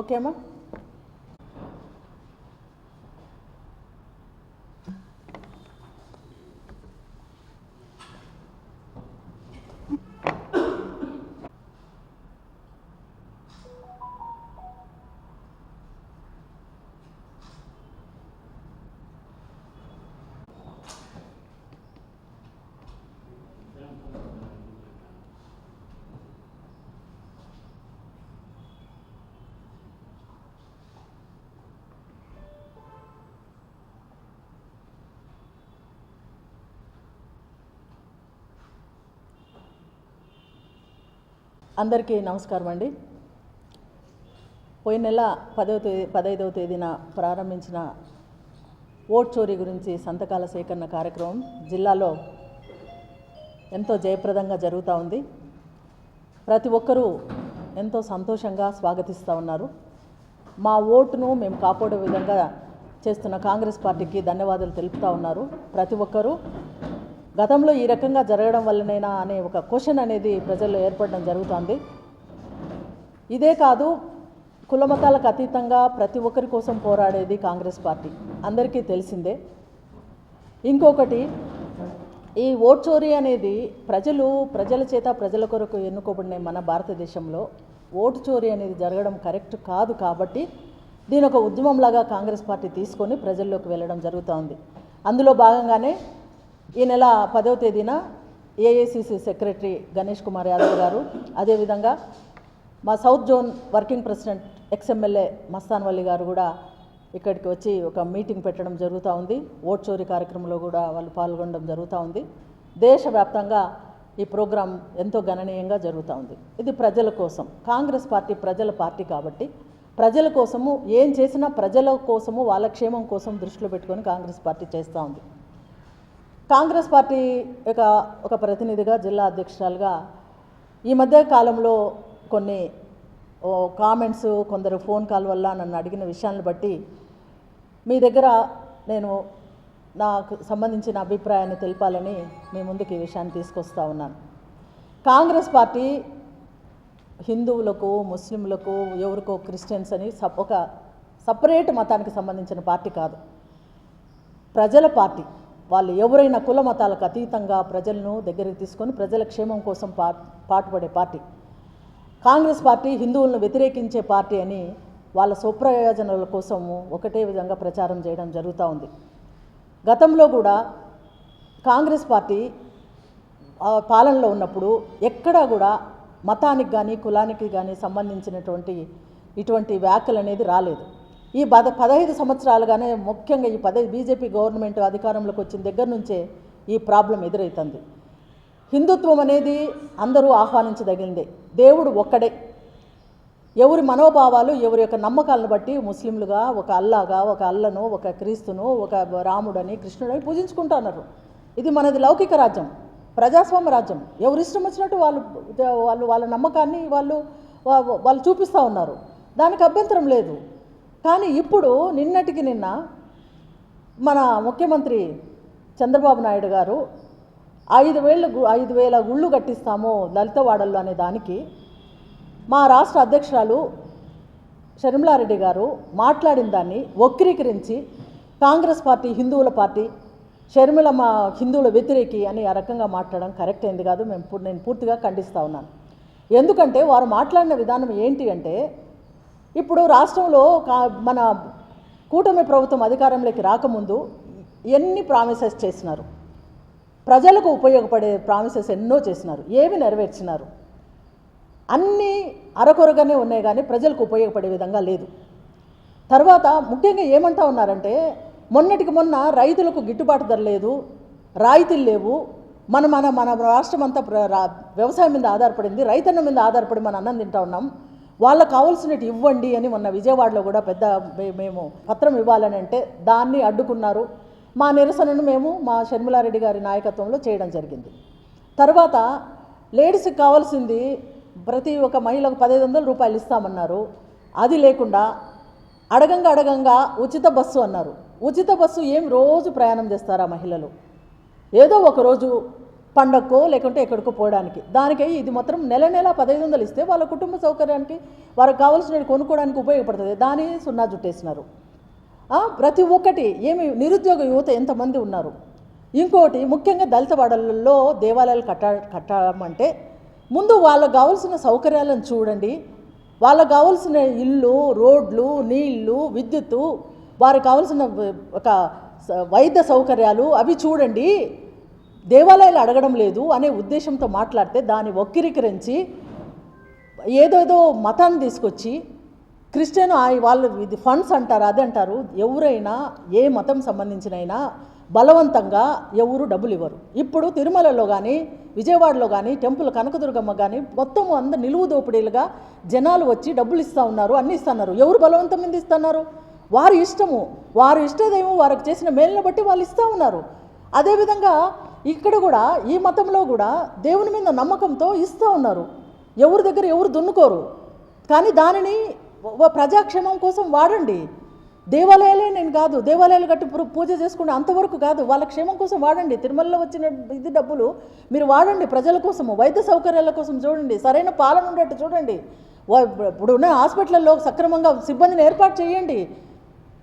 ఓకేమా అందరికీ నమస్కారం అండి. పోయిన నెల పదవ తేదీ పదహైదవ తేదీన ప్రారంభించిన ఓట్ చోరీ గురించి సంతకాల సేకరణ కార్యక్రమం జిల్లాలో ఎంతో జయప్రదంగా జరుగుతూ ఉంది. ప్రతి ఒక్కరూ ఎంతో సంతోషంగా స్వాగతిస్తూ ఉన్నారు. మా ఓటును మేము కాపాడే విధంగా చేస్తున్న కాంగ్రెస్ పార్టీకి ధన్యవాదాలు తెలుపుతూ ఉన్నారు. ప్రతి ఒక్కరూ గతంలో ఈ రకంగా జరగడం వల్లనేనా అనే ఒక క్వశ్చన్ అనేది ప్రజల్లో ఏర్పడడం జరుగుతోంది. ఇదే కాదు కులమతాలకు అతీతంగా ప్రతి ఒక్కరి కోసం పోరాడేది కాంగ్రెస్ పార్టీ. అందరికీ తెలిసిందే. ఇంకొకటి ఈ ఓట్ చోరీ అనేది ప్రజలు ప్రజల చేత ప్రజల కొరకు ఎన్నుకోబడిన మన భారతదేశంలో ఓటు చోరీ అనేది జరగడం కరెక్ట్ కాదు కాబట్టి దీని ఒక ఉద్యమంలాగా కాంగ్రెస్ పార్టీ తీసుకొని ప్రజల్లోకి వెళ్ళడం జరుగుతోంది. అందులో భాగంగానే ఈ నెల పదవ తేదీన ఏఐసిసి సెక్రటరీ గణేష్ కుమార్ యాదవ్ గారు అదేవిధంగా మా south zone working president ex MLA Mastan Valli గారు కూడా ఇక్కడికి వచ్చి ఒక మీటింగ్ పెట్టడం జరుగుతూ ఉంది. ఓట్ చోరీ కార్యక్రమంలో కూడా వాళ్ళు పాల్గొనడం జరుగుతూ ఉంది. దేశవ్యాప్తంగా ఈ ప్రోగ్రాం ఎంతో గణనీయంగా జరుగుతూ ఉంది. ఇది ప్రజల కోసం. కాంగ్రెస్ పార్టీ ప్రజల పార్టీ కాబట్టి ప్రజల కోసము ఏం చేసినా ప్రజల కోసము వాళ్ళ క్షేమం కోసం దృష్టిలో పెట్టుకొని కాంగ్రెస్ పార్టీ చేస్తూ ఉంది. కాంగ్రెస్ పార్టీ యొక్క ఒక ప్రతినిధిగా జిల్లా అధ్యక్షురాలుగా ఈ మధ్య కాలంలో కొన్ని కామెంట్స్ కొందరు ఫోన్ కాల్ వల్ల నన్ను అడిగిన విషయాలను బట్టి మీ దగ్గర నేను నాకు సంబంధించిన అభిప్రాయాన్ని తెలపాలని మీ ముందుకు ఈ విషయాన్ని తీసుకొస్తా ఉన్నాను. కాంగ్రెస్ పార్టీ హిందువులకు ముస్లింలకు ఎవరికో క్రిస్టియన్స్ అని సప్ ఒక సపరేట్ మతానికి సంబంధించిన పార్టీ కాదు. ప్రజల పార్టీ. వాళ్ళు ఎవరైనా కుల మతాలకు అతీతంగా ప్రజలను దగ్గరికి తీసుకొని ప్రజల క్షేమం కోసం పా పాటుపడే పార్టీ. కాంగ్రెస్ పార్టీ హిందువులను వ్యతిరేకించే పార్టీ అని వాళ్ళ స్వప్రయోజనాల కోసము ఒకటే విధంగా ప్రచారం చేయడం జరుగుతూ ఉంది. గతంలో కూడా కాంగ్రెస్ పార్టీ ఆ, పాలనలో ఉన్నప్పుడు ఎక్కడా కూడా మతానికి కానీ కులానికి కానీ సంబంధించినటువంటి ఇటువంటి వ్యాఖ్యలు అనేది రాలేదు. ఈ పద పదహైదు సంవత్సరాలుగానే ముఖ్యంగా ఈ పదహైదు బీజేపీ గవర్నమెంట్ అధికారంలోకి వచ్చిన దగ్గర నుంచే ఈ ప్రాబ్లం ఎదురవుతుంది హిందుత్వం అనేది అందరూ ఆహ్వానించదగిందే దేవుడు ఒక్కడే. ఎవరి మనోభావాలు ఎవరి యొక్క నమ్మకాలను బట్టి ముస్లింలుగా ఒక అల్లాగా ఒక అల్లను ఒక క్రీస్తును ఒక రాముడని కృష్ణుడని పూజించుకుంటున్నారు ఇది మనది లౌకిక రాజ్యం ప్రజాస్వామ్య రాజ్యం. ఎవరు ఇష్టం వచ్చినట్టు వాళ్ళు వాళ్ళు వాళ్ళ నమ్మకాన్ని వాళ్ళు వాళ్ళు చూపిస్తూ ఉన్నారు. దానికి అభ్యంతరం లేదు. కానీ ఇప్పుడు నిన్నటికి నిన్న మన ముఖ్యమంత్రి చంద్రబాబు నాయుడు గారు ఐదు వేలు ఐదు వేల గుళ్ళు కట్టిస్తాము లలితవాడల్లో అనే దానికి మా రాష్ట్ర అధ్యక్షురాలు షర్మిలారెడ్డి గారు మాట్లాడిన దాన్ని వక్రీకరించి కాంగ్రెస్ పార్టీ హిందువుల పార్టీ షర్మిల మా హిందువుల వ్యతిరేకి అని ఆ రకంగా మాట్లాడడం కరెక్ట్ అయింది కాదు. మేము నేను పూర్తిగా ఖండిస్తూ ఉన్నాను. ఎందుకంటే వారు మాట్లాడిన విధానం ఏంటి అంటే ఇప్పుడు రాష్ట్రంలో కా- మన కూటమి ప్రభుత్వం అధికారంలోకి రాకముందు ఎన్ని ప్రామిసెస్ చేసినారు? ప్రజలకు ఉపయోగపడే ప్రామిసెస్ ఎన్నో చేసినారు. ఏవి నెరవేర్చినారు? అన్నీ అరకొరగానే ఉన్నాయి కానీ ప్రజలకు ఉపయోగపడే విధంగా లేదు. తర్వాత ముఖ్యంగా ఏమంటా ఉన్నారంటే మొన్నటికి మొన్న రైతులకు గిట్టుబాటు ధర లేదు రాయితీలు లేవు మన మన మన రాష్ట్రం అంతా వ్యవసాయం మీద ఆధారపడింది రైతన్న మీద ఆధారపడి మన అన్నం తింటా ఉన్నాం వాళ్ళకు కావాల్సినట్టు ఇవ్వండి అని మొన్న విజయవాడలో కూడా పెద్ద మేము పత్రం ఇవ్వాలని అంటే దాన్ని అడ్డుకున్నారు. మా నిరసనను మేము మా షర్మిలారెడ్డి గారి నాయకత్వంలో చేయడం జరిగింది. తర్వాత లేడీస్కి కావాల్సింది ప్రతి ఒక్క మహిళకు పదిహేను వందల రూపాయలు ఇస్తామన్నారు. అది లేకుండా అడగంగా అడగంగా ఉచిత బస్సు అన్నారు. ఉచిత బస్సు ఏం రోజు ప్రయాణం చేస్తారా మహిళలు? ఏదో ఒకరోజు పండక్కో లేకుంటే ఎక్కడికో పోవడానికి. దానికై ఇది మాత్రం నెల నెల పదహైదు వందలు ఇస్తే వాళ్ళ కుటుంబ సౌకర్యానికి వారికి కావాల్సినవి కొనుక్కోవడానికి ఉపయోగపడుతుంది. దాని సున్నా జుట్టేసినారు. ప్రతి ఒక్కటి ఏమి నిరుద్యోగ యువత ఎంతమంది ఉన్నారు? ఇంకోటి ముఖ్యంగా దళిత వాడలలో దేవాలయాలు కట్ట కట్టమంటే ముందు వాళ్ళకు కావాల్సిన సౌకర్యాలను చూడండి. వాళ్ళకు కావాల్సిన ఇల్లు రోడ్లు నీళ్ళు విద్యుత్తు వారికి కావాల్సిన ఒక వైద్య సౌకర్యాలు అవి చూడండి. దేవాలయాలు అడగడం లేదు అనే ఉద్దేశంతో మాట్లాడితే దాన్ని వక్రీకరించి ఏదేదో మతాన్ని తీసుకొచ్చి క్రిస్టియన్ వాళ్ళు ఇది ఫండ్స్ అంటారు అది అంటారు. ఎవరైనా ఏ మతం సంబంధించినైనా బలవంతంగా ఎవరు డబ్బులు ఇవ్వరు. ఇప్పుడు తిరుమలలో కానీ విజయవాడలో కానీ టెంపుల్ కనకదుర్గమ్మ కానీ మొత్తం అందరు నిలువు దోపిడీలుగా జనాలు వచ్చి డబ్బులు ఇస్తూ ఉన్నారు అన్ని ఇస్తున్నారు. ఎవరు బలవంతం మీద ఇస్తున్నారు? వారి ఇష్టము. వారి ఇష్టదేమో వారికి చేసిన మేలును బట్టి వాళ్ళు ఇస్తూ ఉన్నారు. అదేవిధంగా ఇక్కడ కూడా ఈ మతంలో కూడా దేవుని మీద నమ్మకంతో ఇస్తూ ఉన్నారు. ఎవరి దగ్గర ఎవరు దున్నుకోరు. కానీ దానిని ప్రజాక్షేమం కోసం వాడండి. దేవాలయాలే నేను కాదు దేవాలయాలు కట్టి పూజ చేసుకుంటే అంతవరకు కాదు వాళ్ళ క్షేమం కోసం వాడండి. తిరుమలలో వచ్చిన ఇది డబ్బులు మీరు వాడండి ప్రజల కోసము వైద్య సౌకర్యాల కోసం చూడండి సరైన పాలన ఉండేట్టు చూడండి. ఇప్పుడు ఉన్న హాస్పిటల్లో సక్రమంగా సిబ్బందిని ఏర్పాటు చేయండి.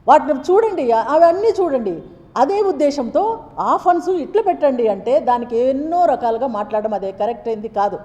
వాటిని చూడండి అవన్నీ చూడండి. అదే ఉద్దేశంతో ఆ ఫండ్స్ ఇట్లా పెట్టండి అంటే దానికి ఎన్నో రకాలుగా మాట్లాడడం అదే కరెక్ట్ అయింది కాదు.